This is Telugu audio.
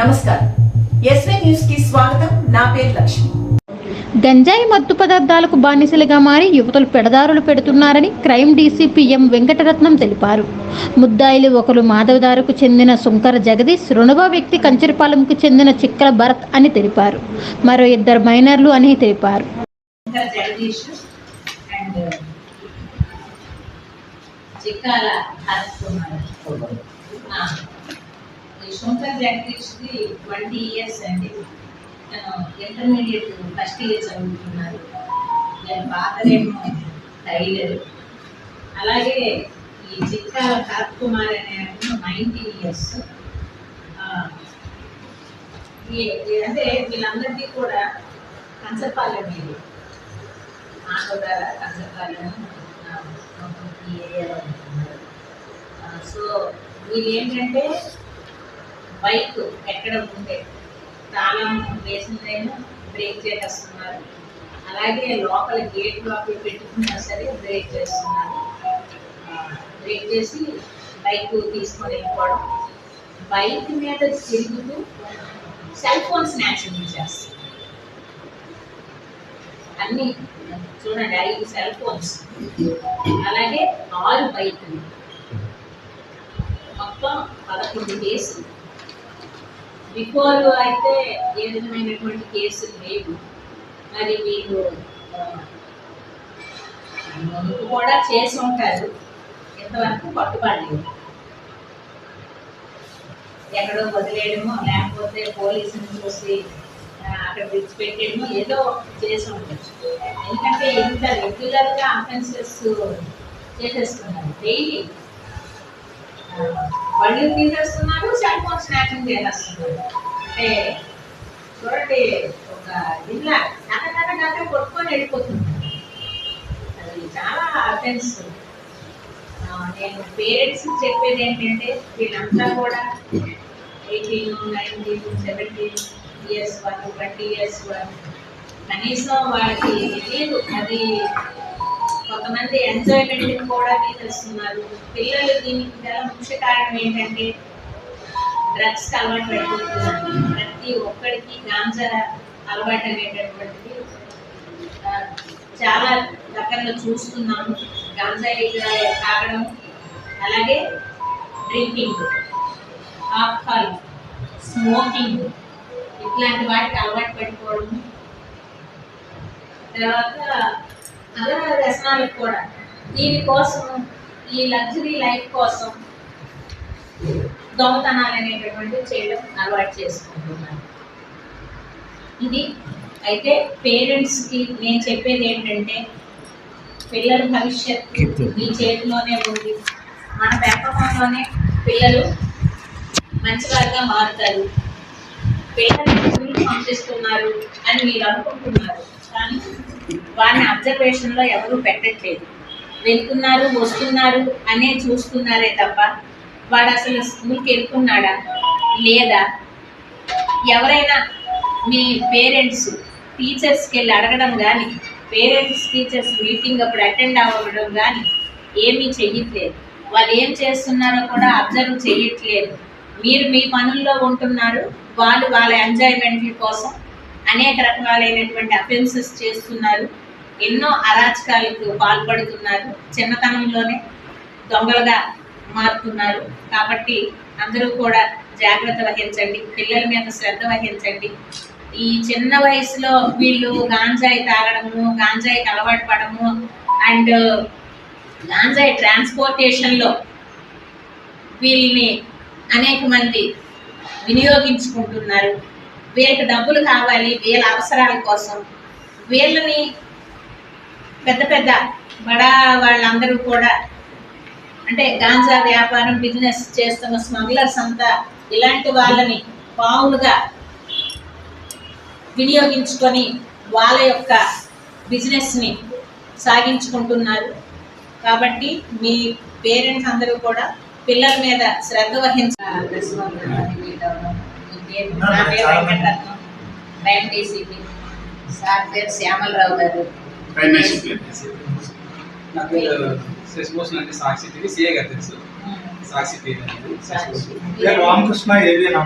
నమస్కారం. ఎస్వీ న్యూస్కి స్వాగతం. నా పేరు లక్ష్మి. గంజాయి మత్తు పదార్థాలకు బానిసలుగా మారి యువతలు పెడదారులు పెడుతున్నారని క్రైమ్ డీసీపీ ఎం వెంకటరత్నం తెలిపారు. ముద్దాయిలు ఒకరు మాధవదారుకు చెందిన సుంకర జగదీష్ రెండవ వ్యక్తి కంచరపాలెంకు చెందిన చిక్కల భరత్ అని తెలిపారు. మరో ఇద్దరు మైనర్లు అని తెలిపారు. చిక్కాల హర్ష్ కుమార్ ట్వంటీ ఇయర్స్ అండి ఇంటర్మీడియట్ ఫస్ట్ ఇయర్ చదువుతున్నారు. నేను పాతలేమో టైలర్. అలాగే ఈ చిక్కాల హర్ష్ కుమార్ అనే నైన్టీన్ ఇయర్స్. అంటే వీళ్ళందరికీ కూడా కంచపాలెం ఇది ఆటోదార కంచపాలెం సో వీళ్ళు ఏంటంటే బైక్ ఎక్కడ ఉంటే తాళం వేసిందేమో బ్రేక్ చేసేస్తున్నారు. అలాగే లోపల గేట్ లోపల పెట్టుకున్నా సరే బ్రేక్ చేస్తున్నారు. బ్రేక్ చేసి బైక్ తీసుకొని వెళ్ళిపోవడం. బైక్ మీద తిరుగుతూ సెల్ ఫోన్ స్నాచింగ్ చేస్తారు అన్ని చూడండి ఐదు సెల్ ఫోన్స్. అలాగే ఆరు బైకులు. మొత్తం పదకొండు కేసులు. బిఫోర్ అయితే ఏ విధమైనటువంటి కేసులు లేవు మరి మీరు ముందు కూడా చేసి ఉంటారు. ఇంతవరకు పట్టుబడలేదు. ఎక్కడో వదిలేయడమో లేకపోతే పోలీసుని చూసి అక్కడ విడిచిపెట్టేయడమో ఏదో చేసి ఉండొచ్చు. ఎందుకంటే ఇంత రెగ్యులర్గా అఫెన్సెస్ చేసేస్తున్నారు. డైలీ బళ్ళు తీసేస్తున్నారు సెల్ ఫోన్ స్నాచింగ్ చేసేస్తున్నారు అంటే చూడండి ఒక జిల్లా కథ కథ కథ కొట్టుకొని వెళ్ళిపోతుంది. అది చాలా అఫెన్స్ నేను పేరెంట్స్ చెప్పేది ఏంటంటే వీళ్ళంతా కూడా eighteen nineteen seventeen years one twenty years one కనీసం వాళ్ళకి తెలియదు. అది కొంతమంది ఎంజాయ్మెంట్ కూడా తీసేస్తున్నారు పిల్లలు దీనికి గల ముఖ్య కారణం ఏంటంటే డ్రగ్స్ అలవాటు పెట్టుకుంటున్నారు ప్రతి ఒక్కరికి గాంజా అలవాటు అనేటటువంటిది చాలా దగ్గరలో చూస్తున్నాము గాంజాయి తాగడం అలాగే డ్రింకింగ్ ఆల్కహాల్ స్మోకింగ్ ఇట్లాంటి వాటికి అలవాటు పడిపోవడం. తర్వాత అలా వ్యసనాలకు కూడా. దీనికోసం ఈ లగ్జరీ లైఫ్ కోసం దొంగతనాలు అనేటటువంటివి చేయడం అలవాటు చేసుకుంటున్నాను. ఇది అయితే పేరెంట్స్కి నేను చెప్పేది ఏంటంటే పిల్లల భవిష్యత్తు మీ చేతిలోనే ఉంది. మన పెంపకంలోనే పిల్లలు మంచివారుగా మారుతారు. స్కూల్కి పంపిస్తున్నారు అని మీరు అనుకుంటున్నారు. కానీ వారిని అబ్జర్వేషన్లో ఎవరు పెట్టట్లేదు. వెళ్తున్నారు వస్తున్నారు అనే చూస్తున్నారే తప్ప వాడు అసలు స్కూల్కి వెళ్తున్నాడా? లేదా? ఎవరైనా మీ పేరెంట్స్ టీచర్స్కి వెళ్ళి అడగడం కానీ పేరెంట్స్ టీచర్స్ మీటింగ్ అప్పుడు అటెండ్ అవ్వడం కానీ ఏమీ చెయ్యట్లేదు. వాళ్ళు ఏం చేస్తున్నారో కూడా అబ్జర్వ్ చేయట్లేదు మీరు మీ పనుల్లో ఉంటున్నారు వాళ్ళు వాళ్ళ ఎంజాయ్మెంట్ల కోసం అనేక రకాలైనటువంటి అఫెన్సెస్ చేస్తున్నారు. ఎన్నో అరాచకాలకు పాల్పడుతున్నారు. చిన్నతనంలోనే దొంగలుగా మారుతున్నారు. కాబట్టి అందరూ కూడా జాగ్రత్త వహించండి. పిల్లల మీద శ్రద్ధ వహించండి. ఈ చిన్న వయసులో వీళ్ళు గాంజాయి తాగడము గాంజాయికి అలవాటు పడము అండ్ గాంజాయి ట్రాన్స్పోర్టేషన్లో వీళ్ళని అనేక మంది వినియోగించుకుంటున్నారు. వీళ్ళకి డబ్బులు కావాలి వీళ్ళ అవసరాల కోసం. వీళ్ళని పెద్ద పెద్ద బడా వాళ్ళందరూ కూడా అంటే గాంజా వ్యాపారం బిజినెస్ చేస్తున్న స్మగ్లర్స్ అంతా ఇలాంటి వాళ్ళని పావులుగా వినియోగించుకొని వాళ్ళ యొక్క బిజినెస్ని సాగించుకుంటున్నారు. కాబట్టి మీ పేరెంట్స్ అందరూ కూడా పిల్లల మీద శ్రద్ధ వహించాలి. నా పేరు వెంకటరత్నం డీసీపీ సార్ పేరు శ్యామలరావు గారు. నా పేరు శశిభూషణ్ అంటే సాక్షి టీవీ సిఏ గారు తెలుసు. సాక్షి టీవీ. రామకృష్ణ ఏవిఎన్